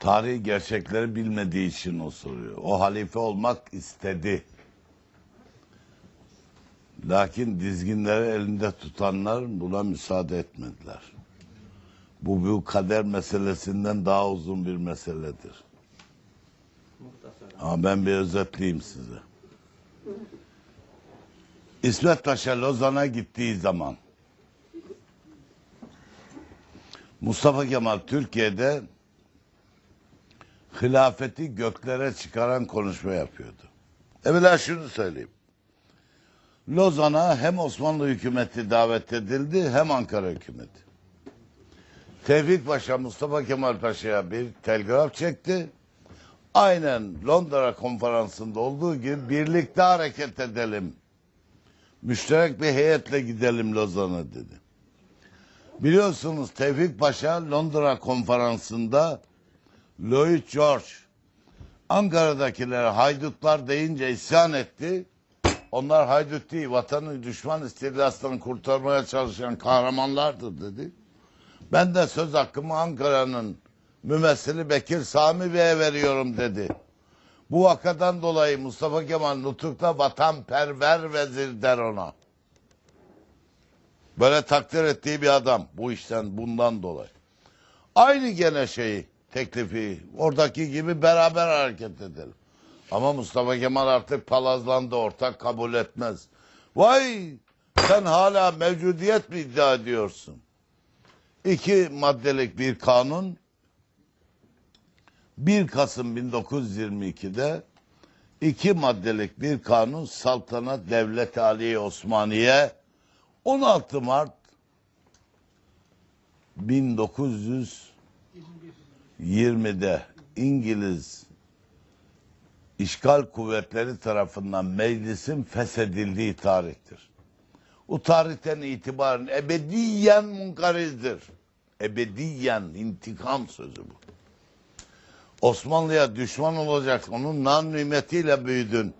Tarihi gerçekleri bilmediği için o soruyor. O halife olmak istedi. Lakin dizginleri elinde tutanlar buna müsaade etmediler. Bu bu kader meselesinden daha uzun bir meseledir. Ama ben bir özetleyeyim size. İsmet Paşa Lozan'a gittiği zaman Mustafa Kemal Türkiye'de hilafeti göklere çıkaran konuşma yapıyordu. Evvela şunu söyleyeyim. Lozan'a hem Osmanlı hükümeti davet edildi hem Ankara hükümeti. Tevfik Paşa Mustafa Kemal Paşa'ya bir telgraf çekti. Aynen Londra konferansında olduğu gibi birlikte hareket edelim. Müşterek bir heyetle gidelim Lozan'a dedi. Biliyorsunuz Tevfik Paşa Londra konferansında Lloyd George Ankara'dakiler haydutlar deyince isyan etti. Onlar haydut değil, vatanı düşman istilasından kurtarmaya çalışan kahramanlardır dedi. Ben de söz hakkımı Ankara'nın mümessili Bekir Sami Bey'e veriyorum dedi. Bu vakadan dolayı Mustafa Kemal Nutuk'ta vatanperver vezir der ona. Böyle takdir ettiği bir adam bu işten bundan dolayı. Aynı gene şeyi teklifi oradaki gibi beraber hareket edelim. Ama Mustafa Kemal artık palazlandı ortak kabul etmez. Vay sen hala mevcudiyet mi iddia ediyorsun? İki maddelik bir kanun 1 Kasım 1922'de iki maddelik bir kanun saltanat devlet aliye Osmaniye 16 Mart 1920'de İngiliz işgal kuvvetleri tarafından meclisin feshedildiği tarihtir. O tarihten itibaren ebediyen munkarizdir. Ebediyen intikam sözü bu. Osmanlı'ya düşman olacak. Onun nan nimetiyle büyüdün.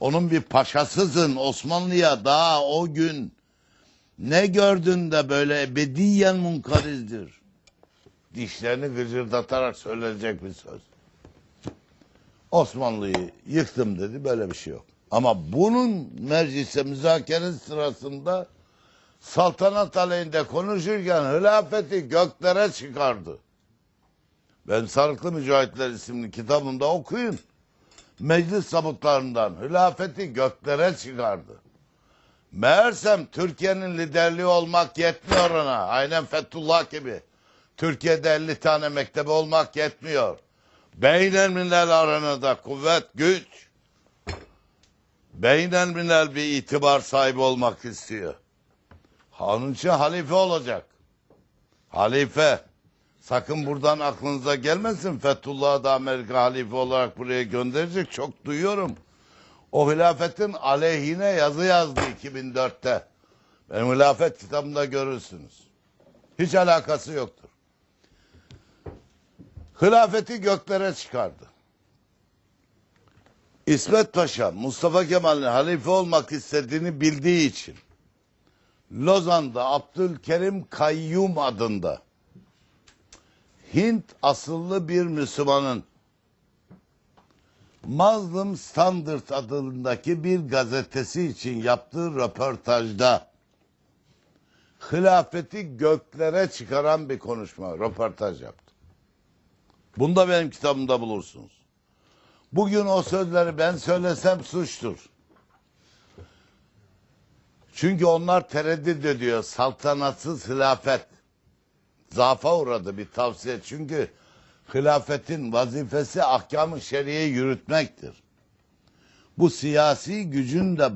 Onun bir paşasısın. Osmanlı'ya daha o gün ne gördün de böyle ebediyen munkarizdir. Dişlerini gıcırdatarak söylenecek bir söz. Osmanlı'yı yıktım dedi böyle bir şey yok. Ama bunun meclise müzakere sırasında saltanat aleyhinde konuşurken hilafeti göklere çıkardı. Ben Sarıklı Mücahitler isimli kitabımda okuyun. Meclis sabıklarından hilafeti göklere çıkardı. Meğersem Türkiye'nin liderliği olmak yetmiyor ona. Aynen Fethullah gibi. Türkiye'de 50 tane mektebi olmak yetmiyor. Beynelminel aranada kuvvet, güç. Beynelminel bir itibar sahibi olmak istiyor. Onun için halife olacak. Halife. Sakın buradan aklınıza gelmesin. Fethullah'ı da Amerika halife olarak buraya gönderecek. Çok duyuyorum. O hilafetin aleyhine yazı yazdı 2004'te. Benim hilafet kitabımda görürsünüz. Hiç alakası yoktur. Hilafeti göklere çıkardı. İsmet Paşa Mustafa Kemal'in halife olmak istediğini bildiği için Lozan'da Abdülkerim Kayyum adında Hint asıllı bir Müslümanın Mazlum Standard adındaki bir gazetesi için yaptığı röportajda hilafeti göklere çıkaran bir konuşma, röportaj yaptı. Bunu da benim kitabımda bulursunuz. Bugün o sözleri ben söylesem suçtur. Çünkü onlar tereddüt ediyor. Saltanatsız hilafet. Zaafa uğradı bir tavsiye. Çünkü hilafetin vazifesi ahkam-ı şeriye yürütmektir. Bu siyasi gücün de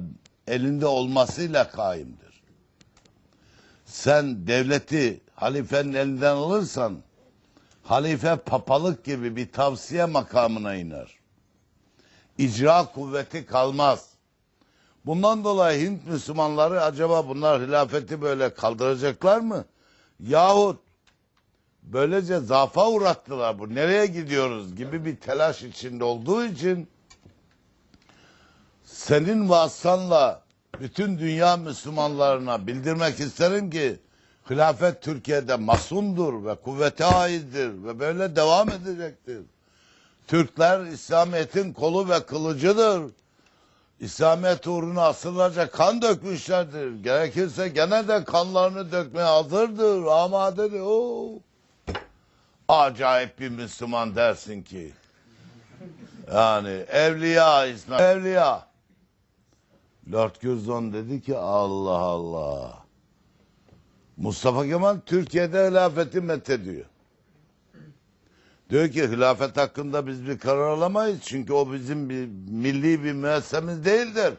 elinde olmasıyla kaimdir. Sen devleti halifenin elinden alırsan halife papalık gibi bir tavsiye makamına iner. İcra kuvveti kalmaz. Bundan dolayı Hint Müslümanları acaba bunlar hilafeti böyle kaldıracaklar mı? Yahut böylece zafa uğrattılar bu nereye gidiyoruz gibi bir telaş içinde olduğu için senin vasıtanla bütün dünya Müslümanlarına bildirmek isterim ki Hilafet Türkiye'de masundur ve kuvvete aittir ve böyle devam edecektir. Türkler İslamiyet'in kolu ve kılıcıdır. İslamiyet uğruna asırlarca kan dökmüşlerdir. Gerekirse gene de kanlarını dökmeye hazırdır, amadedir. Oo. Acayip bir Müslüman dersin ki. Yani evliya İslam. Evliya. Lord Curzon dedi ki Allah Allah. Mustafa Kemal Türkiye'de hilafeti methediyor. Diyor ki hilafet hakkında biz bir karar alamayız. Çünkü o bizim bir milli bir müessesemiz değildir.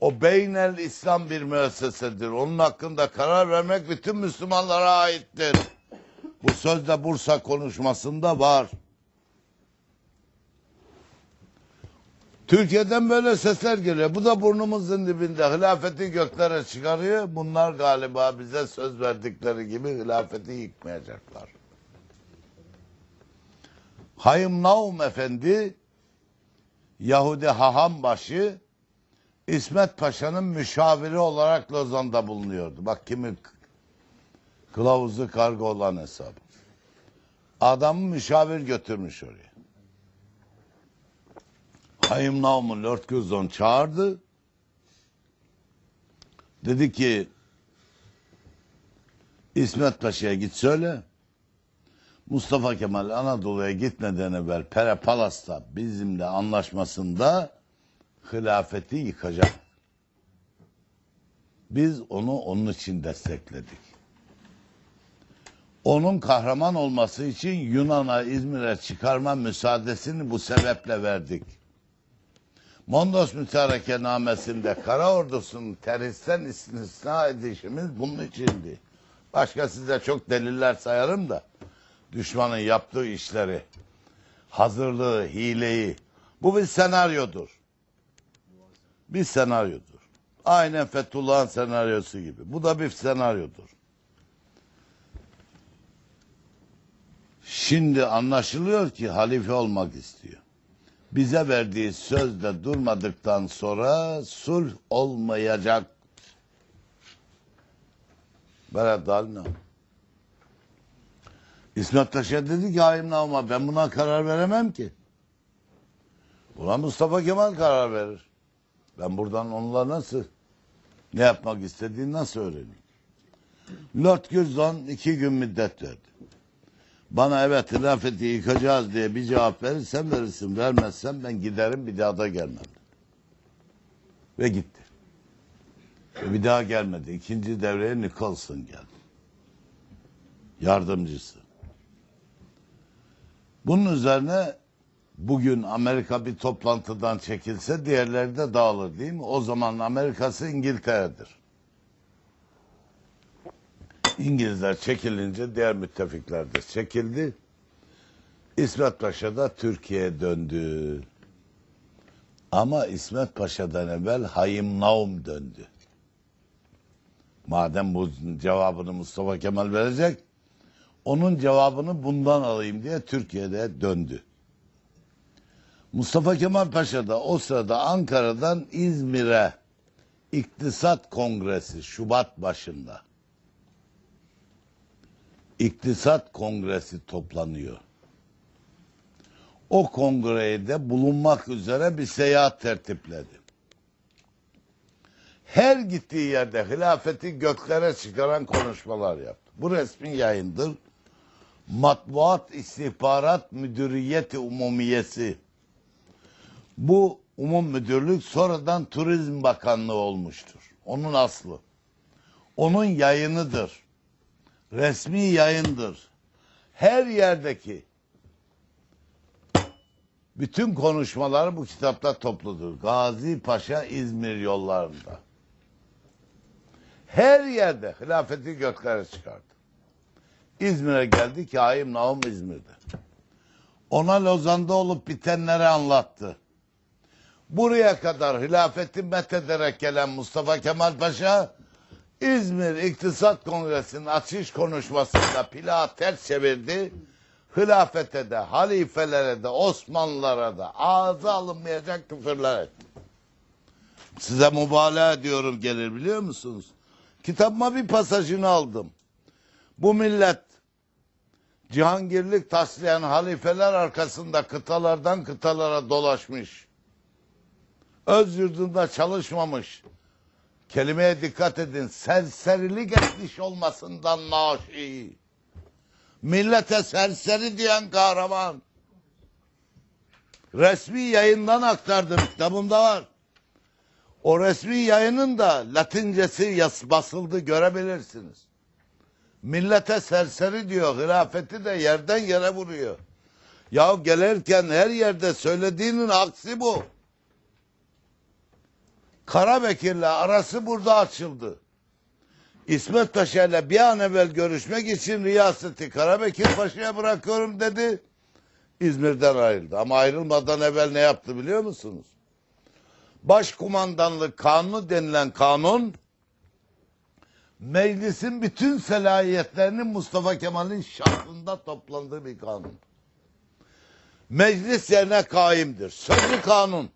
O beynel İslam bir müessesedir. Onun hakkında karar vermek bütün Müslümanlara aittir. Bu söz de Bursa konuşmasında var. Türkiye'den böyle sesler geliyor. Bu da burnumuzun dibinde. Hilafeti göklere çıkarıyor. Bunlar galiba bize söz verdikleri gibi hilafeti yıkmayacaklar. Hayım Naum Efendi Yahudi Hahambaşı İsmet Paşa'nın müşaviri olarak Lozan'da bulunuyordu. Bak kimi kılavuzu kargo olan hesabı. Adamı müşavir götürmüş oraya. Hayım Naum'u Lord Curzon çağırdı. Dedi ki İsmet Paşa'ya git söyle. Mustafa Kemal Anadolu'ya gitmeden evvel Pere Palas'ta bizimle anlaşmasında hilafeti yıkacak. Biz onu onun için destekledik. Onun kahraman olması için Yunan'a İzmir'e çıkarma müsaadesini bu sebeple verdik. Mondos mütarekenamesinde kara ordusunun terhistten istisna edişimiz bunun içindi. Başka size çok deliller sayarım da düşmanın yaptığı işleri, hazırlığı, hileyi. Bu bir senaryodur. Bir senaryodur. Aynen Fethullah'ın senaryosu gibi. Bu da bir senaryodur. Şimdi anlaşılıyor ki halife olmak istiyor. Bize verdiği sözde durmadıktan sonra sulh olmayacak. Berat Dalina. İsmet Paşa dedi ki hayır ama ben buna karar veremem ki. Buna Mustafa Kemal karar verir. Ben buradan onunla nasıl ne yapmak istediğini nasıl öğreneyim? Lord Curzon iki gün müddet verdi. Bana evet hilafeti yıkacağız diye bir cevap verirsen verirsin. Vermezsen ben giderim bir daha da gelmem. Ve gitti. Ve bir daha gelmedi. İkinci devreye Nicholson geldi. Yardımcısı. Bunun üzerine bugün Amerika bir toplantıdan çekilse diğerleri de dağılır değil mi? O zaman Amerika'sı İngiltere'dir. İngilizler çekilince diğer müttefikler de çekildi. İsmet Paşa da Türkiye'ye döndü. Ama İsmet Paşa'dan evvel Hayim Naum döndü. Madem bu cevabını Mustafa Kemal verecek, onun cevabını bundan alayım diye Türkiye'de döndü. Mustafa Kemal Paşa da o sırada Ankara'dan İzmir'e İktisat Kongresi Şubat başında. İktisat Kongresi toplanıyor. O kongreye de bulunmak üzere bir seyahat tertipledi. Her gittiği yerde hilafeti göklere çıkaran konuşmalar yaptı. Bu resmi yayındır. Matbuat İstihbarat Müdüriyeti Umumiyesi. Bu umum müdürlük sonradan Turizm Bakanlığı olmuştur. Onun aslı. Onun yayınıdır. Resmi yayındır. Her yerdeki bütün konuşmalar bu kitapta topludur. Gazi Paşa İzmir yollarında. Her yerde hilafeti göklere çıkardı. İzmir'e geldi ki Haim Naum İzmir'de. Ona Lozan'da olup bitenleri anlattı. Buraya kadar hilafeti methederek gelen Mustafa Kemal Paşa İzmir İktisat Kongresi'nin açış konuşmasında plağı ters çevirdi. Hilafete de, halifelere de, Osmanlılara da ağza alınmayacak küfürler etti. Size mübalağa ediyorum gelir biliyor musunuz? Kitabıma bir pasajını aldım. Bu millet Cihangirlik taslayan halifeler arkasında kıtalardan kıtalara dolaşmış. Öz yurdunda çalışmamış. Kelimeye dikkat edin. Serserilik etmiş olmasından naşi. Millete serseri diyen kahraman. Resmi yayından aktardım. Kitabımda var. O resmi yayının da latincesi basıldı görebilirsiniz. Millete serseri diyor. Hilafeti de yerden yere vuruyor. Ya gelirken her yerde söylediğinin aksi bu. Karabekir'le arası burada açıldı. İsmet Paşa ile bir an evvel görüşmek için riyaseti Karabekir Paşa'ya bırakıyorum dedi. İzmir'den ayrıldı. Ama ayrılmadan evvel ne yaptı biliyor musunuz? Başkumandanlık kanunu denilen kanun meclisin bütün selahiyetlerinin Mustafa Kemal'in şahsında toplandığı bir kanun. Meclis yerine kaimdir. Sözlü kanun.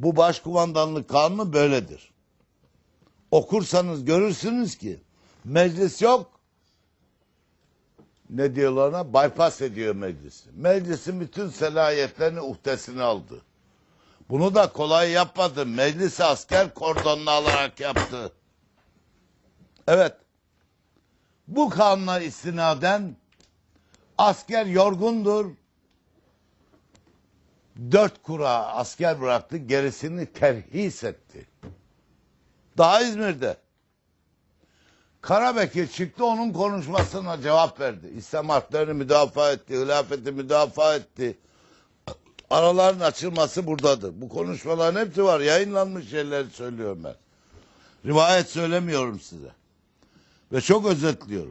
Bu başkumandanlık kanunu böyledir. Okursanız görürsünüz ki meclis yok. Ne diyorlar ona? Bypass ediyor meclisi. Meclisin bütün selahiyetlerini uhdesine aldı. Bunu da kolay yapmadı. Meclisi asker kordonuna alarak yaptı. Evet. Bu kanuna istinaden asker yorgundur. Dört kura asker bıraktı. Gerisini terhis etti. Daha İzmir'de. Karabekir çıktı onun konuşmasına cevap verdi. İslam haklarını müdafaa etti. Hilafeti müdafaa etti. Araların açılması buradadır. Bu konuşmaların hepsi var. Yayınlanmış şeyleri söylüyorum ben. Rivayet söylemiyorum size. Ve çok özetliyorum.